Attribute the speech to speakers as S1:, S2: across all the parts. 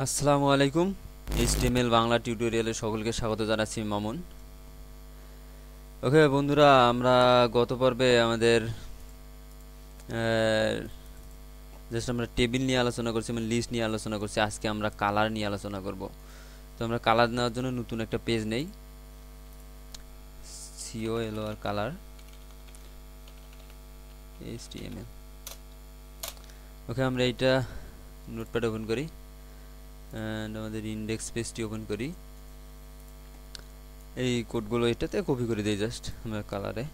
S1: আসসালামু আলাইকুম, এইচটিএমএল বাংলা টিউটোরিয়ালে সকলকে স্বাগত জানাচ্ছি মামুন। ওকে বন্ধুরা, আমরা গত পর্বে আমাদের জাস্ট আমরা টেবিল নিয়ে আলোচনা করছি মানে লিস্ট নিয়ে আলোচনা করছি, আজকে আমরা কালার নিয়ে আলোচনা করব। তো আমরা কালার নেওয়ার জন্য নতুন একটা পেজ নেই। সিও এলো আর কালার এইচটিএমএল। ওকে আমরা এইটা নোটপ্যাড ওপেন করি। অ্যান্ড আমাদের ইন্ডেক্স পেজটি ওপেন করি। এই কোডগুলো এটাতে কপি করে দিই জাস্ট আমরা কালারে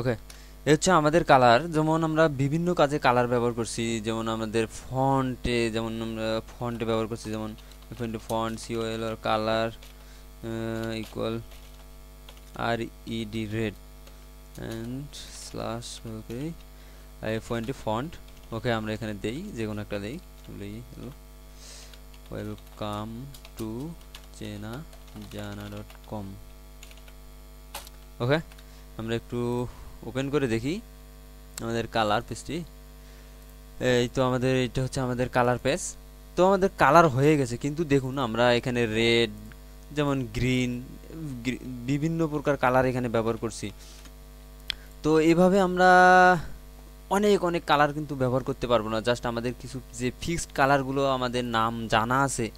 S1: ওকে এ হচ্ছে আমাদের কালার যেমন আমরা বিভিন্ন কাজে কালার ব্যবহার করছি, যেমন আমাদের ফন্টে যেমন আমরা ফন্টে ব্যবহার করছি, যেমন font COL R colour equal R ED red and slash okay Phonte font okay আমরা এখানে দেই যে কোনো একটা দেই। হ্যালো ওয়েলকাম টু চেনা জানা ডট কম ওকে আমরা একটু ওপেন করে দেখি আমাদের কালার পেজটি এই তো আমাদের, এটা হচ্ছে আমাদের কালার পেজ তো আমাদের কালার হয়ে গেছে, কিন্তু দেখুন আমরা এখানে রেড যেমন গ্রিন বিভিন্ন প্রকার কালার এখানে ব্যবহার করছি। তো এভাবে আমরা অনেক অনেক কালার কিন্তু ব্যবহার করতে পারব না। জাস্ট আমাদের কিছু যে ফিক্সড কালারগুলো আমাদের নাম জানা আছে,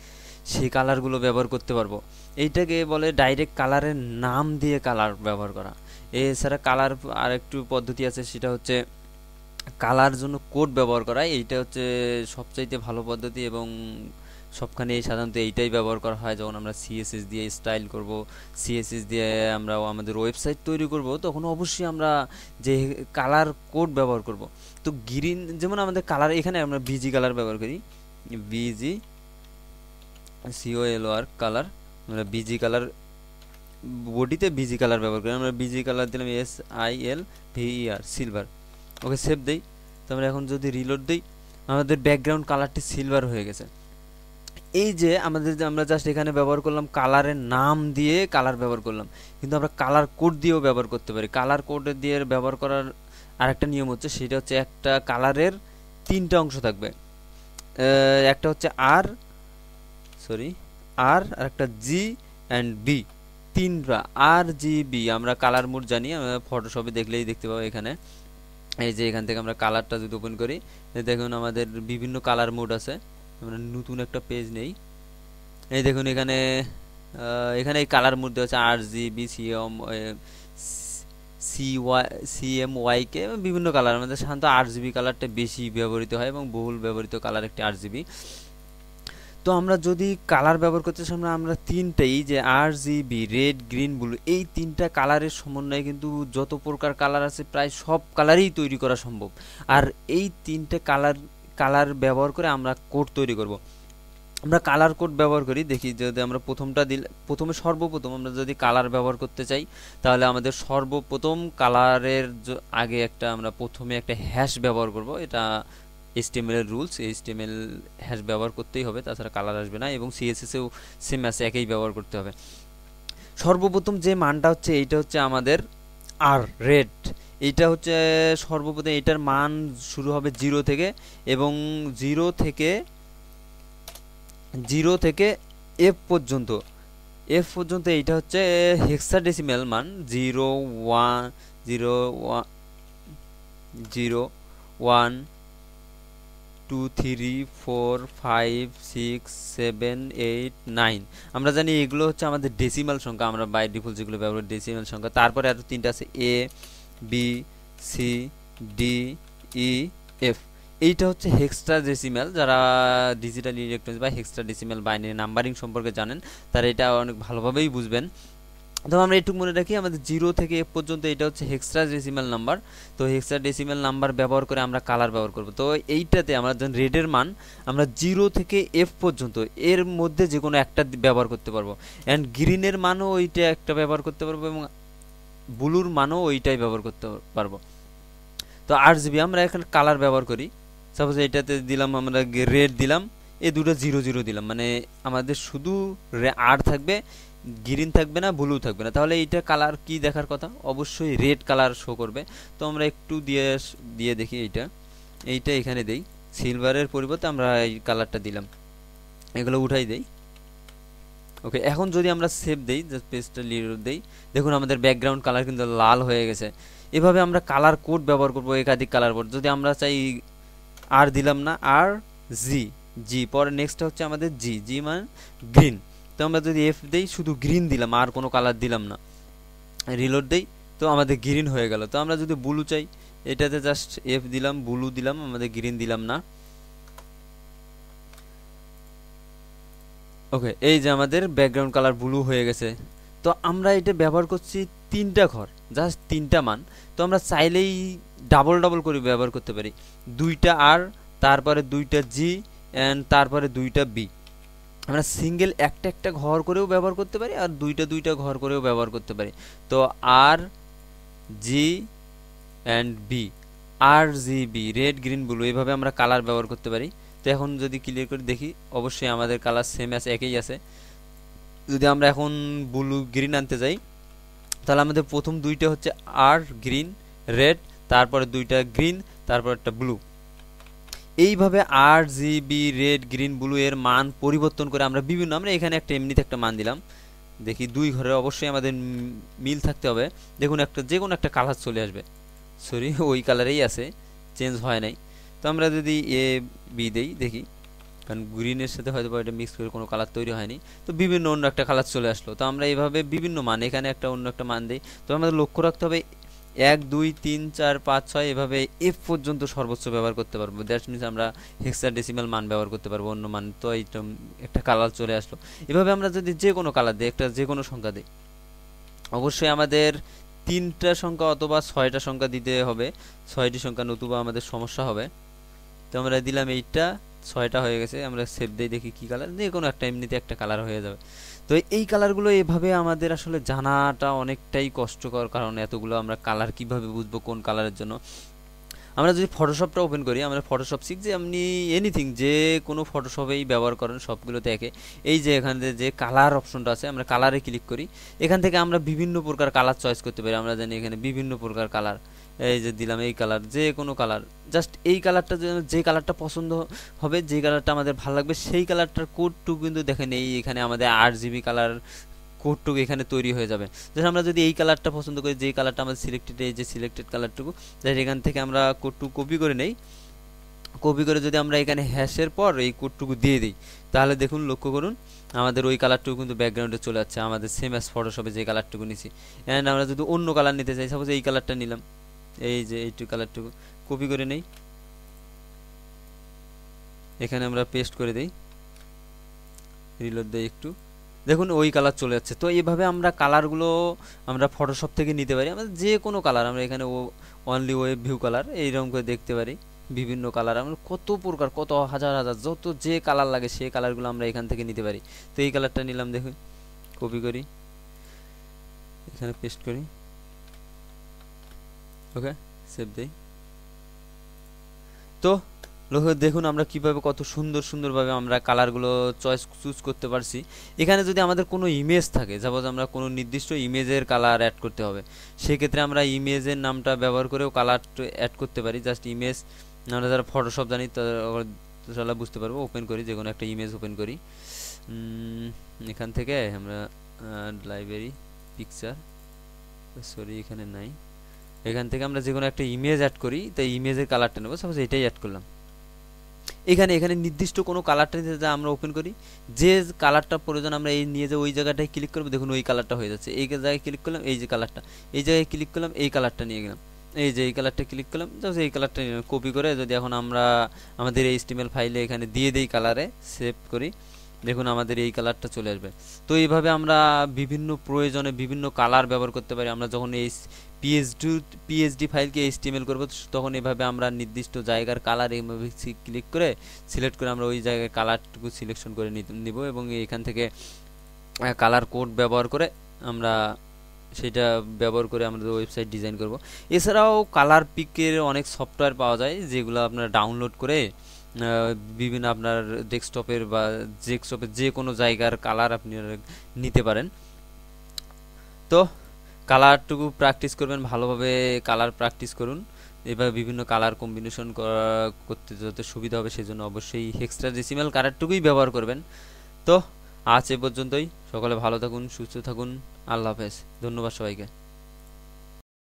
S1: সেই কালারগুলো ব্যবহার করতে পারব। এইটাকে বলে ডাইরেক্ট কালারের নাম দিয়ে কালার ব্যবহার করা। এছাড়া কালার আর একটু পদ্ধতি আছে, সেটা হচ্ছে কালার জন্য কোড ব্যবহার করা। এইটা হচ্ছে সবচাইতে ভালো পদ্ধতি এবং সবখানে সাধারণত এইটাই ব্যবহার করা হয়, যখন আমরা সিএসএস দিয়ে স্টাইল করব সিএসএস দিয়ে আমরা আমাদের ওয়েবসাইট তৈরি করব, তখন অবশ্যই আমরা যে কালার কোড ব্যবহার করব। তো গ্রিন যেমন আমাদের কালার এখানে আমরা বিজি কালার ব্যবহার করি। বিজি আর কালার আমরা বিজি কালার বডিতে বিজি কালার ব্যবহার করি। আমরা বিজি কালার দিলাম S I L VE R silver okay save দেই। তো আমরা এখন যদি রিলোড দিই, আমাদের ব্যাকগ্রাউন্ড কালারটি সিলভার হয়ে গেছে। এই যে আমাদের আমরা জাস্ট এখানে ব্যবহার করলাম কালারের নাম দিয়ে কালার ব্যবহার করলাম, কিন্তু আমরা কালার কোড দিয়েও ব্যবহার করতে পারি। কালার কোড দিয়ে ব্যবহার করার আরেকটা নিয়ম হচ্ছে, সেটা হচ্ছে একটা কালারের তিনটা অংশ থাকবে। একটা হচ্ছে আর সরি আর আর একটা জি অ্যান্ড বি তিনটা আর জি বি আমরা কালার মোড জানি, আমরা ফটোশপে দেখলেই দেখতে পাবো এখানে। এই যে এখান থেকে আমরা কালারটা যদি ওপেন করি, দেখুন আমাদের বিভিন্ন কালার মোড আছে। আমরা নতুন একটা পেজ নেই। এই দেখুন এখানে এখানে এই কালার মধ্যে আছে R G B C M C Y C M ওয়াইকে বিভিন্ন কালার আমাদের সাধারণত আট জিবি কালারটা বেশি ব্যবহৃত হয় এবং বহুল ব্যবহৃত কালার একটি আট জিবি তো আমরা যদি কালার ব্যবহার করতে সামনে আমরা তিনটেই যে R GB red green blue এই তিনটা কালারের সমন্বয়ে কিন্তু যত প্রকার কালার আছে, প্রায় সব কালারই তৈরি করা সম্ভব। আর এই তিনটে কালার কালার ব্যবহার করে আমরা কোড তৈরি করব। আমরা কালার কোড ব্যবহার করি, দেখি যদি আমরা প্রথমটা দিলে, প্রথমে সর্বপ্রথম আমরা যদি কালার ব্যবহার করতে চাই, তাহলে আমাদের সর্বপ্রথম কালারের আগে একটা আমরা প্রথমে একটা হ্যাশ ব্যবহার করব। এটা এইচটিএমএল এর রুলস এইচটিএমএল হ্যাশ ব্যবহার করতেই হবে, তাছাড়া কালার আসবে না এবং সিএসএসেও সেম আছে একই ব্যবহার করতে হবে। সর্বপ্রথম যে মানটা হচ্ছে, এইটা হচ্ছে আমাদের আর রেড এইটা হচ্ছে সর্বপ্রথম এটার মান শুরু হবে জিরো থেকে এবং জিরো থেকে জিরো থেকে এফ পর্যন্ত। এফ পর্যন্ত এইটা হচ্ছে হেক্সাডেসিমেল মান, zero, one zero one zero, one, two, three, four, five, six, seven, eight, nine. আমরা জানি এগুলো হচ্ছে আমাদের ডেসিমাল সংখ্যা, আমরা বাই ডিফল্ট যেগুলো ব্যবহার ডেসিমাল সংখ্যা, তারপরে আরও তিনটা আছে A B C D E F এইটা হচ্ছে হেক্সট্রা ডেসিমেল যারা ডিজিটাল ইলেকট্রনিক্স বা হেক্সট্রা ডেসিমেল বাইনারি নাম্বারিং সম্পর্কে জানেন, তারা এটা অনেক ভালোভাবেই বুঝবেন। তো আমরা একটু মনে রাখি, আমাদের জিরো থেকে এফ পর্যন্ত এটা হচ্ছে হেক্সট্রা ডেসিমেল নাম্বার তো হেক্সট্রা ডেসিমেল নাম্বার ব্যবহার করে আমরা কালার ব্যবহার করব। তো এইটাতে আমরা যখন রেডের মান, আমরা জিরো থেকে এফ পর্যন্ত এর মধ্যে যে কোনো একটা ব্যবহার করতে পারব। অ্যান্ড গ্রিনের মানও ওইটা একটা ব্যবহার করতে পারব এবং ব্লুর মানও ওইটাই ব্যবহার করতে পারব। তো আট জিবি আমরা এখানে কালার ব্যবহার করি। সাপোজ এটাতে দিলাম, আমরা রেড দিলাম এ দুটো জিরো জিরো দিলাম। মানে আমাদের শুধু আর থাকবে, গ্রিন থাকবে না, ব্লু থাকবে না। তাহলে এইটা কালার কি দেখার কথা? অবশ্যই রেড কালার শো করবে। তো আমরা একটু দিয়ে দিয়ে দেখি এইটা। এইটা এখানে দেই। সিলভারের পরিবর্তে আমরা এই কালারটা দিলাম। এগুলো উঠাই দেই। ওকে এখন যদি আমরা সেভ দেই পেজটা লিড দেই, দেখুন আমাদের ব্যাকগ্রাউন্ড কালার কিন্তু লাল হয়ে গেছে। এভাবে আমরা কালার কোড ব্যবহার করব, একাধিক কালার কোড যদি আমরা চাই আর দিলাম না আর জি জি পরে নেক্সট হচ্ছে আমাদের জি জি মানে গ্রিন তো আমরা যদি এফ দেই, শুধু গ্রিন দিলাম, আর কোনো কালার দিলাম না। রিলোড দেই, তো আমাদের গ্রিন হয়ে গেল। তো আমরা যদি ব্লু চাই, এটাতে জাস্ট এফ দিলাম ব্লু দিলাম, আমাদের গ্রিন দিলাম না। ওকে এই যে আমাদের ব্যাকগ্রাউন্ড কালার ব্লু হয়ে গেছে, তো আমরা এটা ব্যবহার করছি তিনটা ঘর জাস্ট তিনটা মান। তো আমরা চাইলেই ডাবল ডাবল করে ব্যবহার করতে পারি। দুইটা আর তারপরে দুইটা জি অ্যান্ড তারপরে দুইটা বি আমরা সিঙ্গেল একটা একটা ঘর করেও ব্যবহার করতে পারি, আর দুইটা দুইটা ঘর করেও ব্যবহার করতে পারি। তো R G and B R G B red green blue এইভাবে আমরা কালার ব্যবহার করতে পারি। তো এখন যদি ক্লিয়ার করে দেখি, অবশ্যই আমাদের কালার সেম আছে একই আছে। যদি আমরা এখন ব্লু গ্রিন আনতে যাই, তাহলে আমাদের প্রথম দুইটা হচ্ছে আর গ্রিন রেড তারপরে দুইটা গ্রিন তারপর একটা ব্লু এইভাবে R GB red green blue এর মান পরিবর্তন করে আমরা বিভিন্ন, আমরা এখানে একটা এমনিতে একটা মান দিলাম। দেখি দুই ঘরে অবশ্যই আমাদের মিল থাকতে হবে। দেখুন একটা যে কোনো একটা কালার চলে আসবে। সরি ওই কালারেই আছে চেঞ্জ হয় নাই। আমরা যদি এ বি দেই, দেখি। কারণ গ্রিনের সাথে হয়তো বা এটা মিক্স করে কোনো কালার তৈরি হয়নি। তো বিভিন্ন অন্য একটা কালার চলে আসলো। তো আমরা এইভাবে বিভিন্ন মান, এখানে একটা অন্য একটা মান দিই। তো আমাদের লক্ষ্য রাখতে হবে, এক, দুই, তিন, চার, পাঁচ, ছয়, এভাবে এফ পর্যন্ত সর্বোচ্চ ব্যবহার করতে পারব। দ্যাট মিনস আমরা হেক্সা ডেসিমাল মান ব্যবহার করতে পারব, অন্য মান। তো একটা কালার চলে আসলো। এভাবে আমরা যদি যে কোনো কালার দিই, একটা যে কোনো সংখ্যা দিই, অবশ্যই আমাদের তিনটা সংখ্যা অথবা ছয়টা সংখ্যা দিতে হবে। ছয়টি সংখ্যা নতুবা আমাদের সমস্যা হবে। আমরা দিলাম এইটা ছয়টা হয়ে গেছে, আমরা সেভ দিয়ে দেখি কী কালার যে কোনো একটা এমনিতে একটা কালার হয়ে যাবে। তো এই কালারগুলো এভাবে আমাদের আসলে জানাটা অনেকটাই কষ্টকর, কারণ এতগুলো আমরা কালার কীভাবে বুঝব কোন কালারের জন্য। আমরা যদি ফটোশপটা ওপেন করি, আমরা ফটোশপ শিখ যে আপনি এনিথিং যে কোনো ফটোশপেই ব্যবহার করেন, সবগুলোতে একে। এই যে এখানে যে কালার অপশনটা আছে, আমরা কালারে ক্লিক করি। এখান থেকে আমরা বিভিন্ন প্রকার কালার চয়েস করতে পারি। আমরা জানি এখানে বিভিন্ন প্রকার কালার এই যে দিলাম এই কালার যে কোনো কালার জাস্ট এই কালারটা যে কালারটা পছন্দ হবে, যে কালারটা আমাদের ভালো লাগবে, সেই কালারটার কোডটুকু কিন্তু দেখেন, এই এখানে আমাদের আট জিবি কালার কোডটুকু এখানে তৈরি হয়ে যাবে। জাস্ট আমরা যদি এই কালারটা পছন্দ করি, যে কালারটা আমাদের সিলেক্টেড এই যে সিলেক্টেড কালারটুকু জাস্ট এখান থেকে আমরা কোডটুকু কপি করে নেই। কপি করে যদি আমরা এখানে হ্যাশের পর এই কোডটুকু দিয়ে দিই, তাহলে দেখুন, লক্ষ্য করুন, আমাদের ওই কালারটুকু কিন্তু ব্যাকগ্রাউন্ডে চলে যাচ্ছে আমাদের সেম অ্যাস ফটোশপে যে কালারটুকু নিছি। অ্যান্ড আমরা যদি অন্য কালার নিতে চাই সাপোজ এই কালারটা নিলাম। এই যে এইটু কালারটুকু কপি করে নেই। এখানে আমরা পেস্ট করে দেই। রিলোড দেই একটু। দেখুন, ওই কালার চলে যাচ্ছে। তো এইভাবে আমরা কালারগুলো আমরা ফটোশপ থেকে নিতে পারি। আমাদের যে কোনো কালার, আমরা এখানে ও অনলি ওয়েব ভিউ কালার এইরকম করে দেখতে পারি। বিভিন্ন কালার, আমরা কত প্রকার, কত হাজার হাজার, যত যে কালার লাগে সেই কালারগুলো আমরা এখান থেকে নিতে পারি। তো এই কালারটা নিলাম, দেখুন। কপি করি। এখানে পেস্ট করি। ওকে সেভ দেই তো দেখুন আমরা কীভাবে কত সুন্দর সুন্দরভাবে আমরা কালারগুলো চয়েস চুজ করতে পারছি। এখানে যদি আমাদের কোনো ইমেজ থাকে সাপোজ আমরা কোনো নির্দিষ্ট ইমেজের কালার অ্যাড করতে হবে, সেক্ষেত্রে আমরা ইমেজের নামটা ব্যবহার করেও কালার অ্যাড করতে পারি। জাস্ট ইমেজ আমরা যারা ফটোশপ জানি, তারা বুঝতে পারব। ওপেন করি, যে কোনো একটা ইমেজ ওপেন করি। এখান থেকে আমরা লাইব্রেরি পিকচার সরি এখানে নাই। এখান থেকে আমরা যে কোনো একটা ইমেজ অ্যাড করি তাই ইমেজের কালারটা নেব। সাপোজ এটাই অ্যাড করলাম। এখানে এখানে নির্দিষ্ট কোনো কালারটা যা আমরা ওপেন করি, যে কালারটা প্রয়োজন, আমরা এই নিয়ে যে ওই জায়গাটায় ক্লিক করব, দেখুন ওই কালারটা হয়ে যাচ্ছে। এই জায়গায় ক্লিক করলাম, এই যে কালারটা এই জায়গায় ক্লিক করলাম, এই কালারটা নিয়ে গেলাম। এই যে এই কালারটা ক্লিক করলাম জাস্ট এই কালারটা নিয়ে কপি করে যদি এখন আমরা আমাদের এই স্টিমেল ফাইলে এখানে দিয়ে দিই কালারে সেভ করি। দেখুন আমাদের এই কালারটা চলে আসবে। তো এইভাবে আমরা বিভিন্ন প্রয়োজনে বিভিন্ন কালার ব্যবহার করতে পারি। আমরা যখন এই পিএইচডি পিএইচডি ফাইলকে এইচটিএমএল করব, তখন এভাবে আমরা নির্দিষ্ট জায়গার কালার এইভাবে ক্লিক করে সিলেক্ট করে আমরা ওই জায়গায় কালারটুকু সিলেকশন করে নিব এবং এখান থেকে কালার কোড ব্যবহার করে আমরা সেটা ব্যবহার করে আমাদের ওয়েবসাইট ডিজাইন করব। এছাড়াও কালার পিকের অনেক সফটওয়্যার পাওয়া যায়, যেগুলো আপনারা ডাউনলোড করে বিভিন্ন আপনার ডেস্কটপের বা ডেস্কটপের যে কোনো জায়গার কালার আপনি নিতে পারেন। তো কালারটুকু প্র্যাকটিস করবেন, ভালোভাবে কালার প্র্যাকটিস করুন। এবার বিভিন্ন কালার কম্বিনেশন করা করতে যাতে সুবিধা হবে সেজন্য অবশ্যই হেক্সট্রা ডেসিমাল কালারটুকুই ব্যবহার করবেন। তো আজ এ পর্যন্তই। সকলে ভালো থাকুন, সুস্থ থাকুন। আল্লাহ হাফেজ। ধন্যবাদ সবাইকে।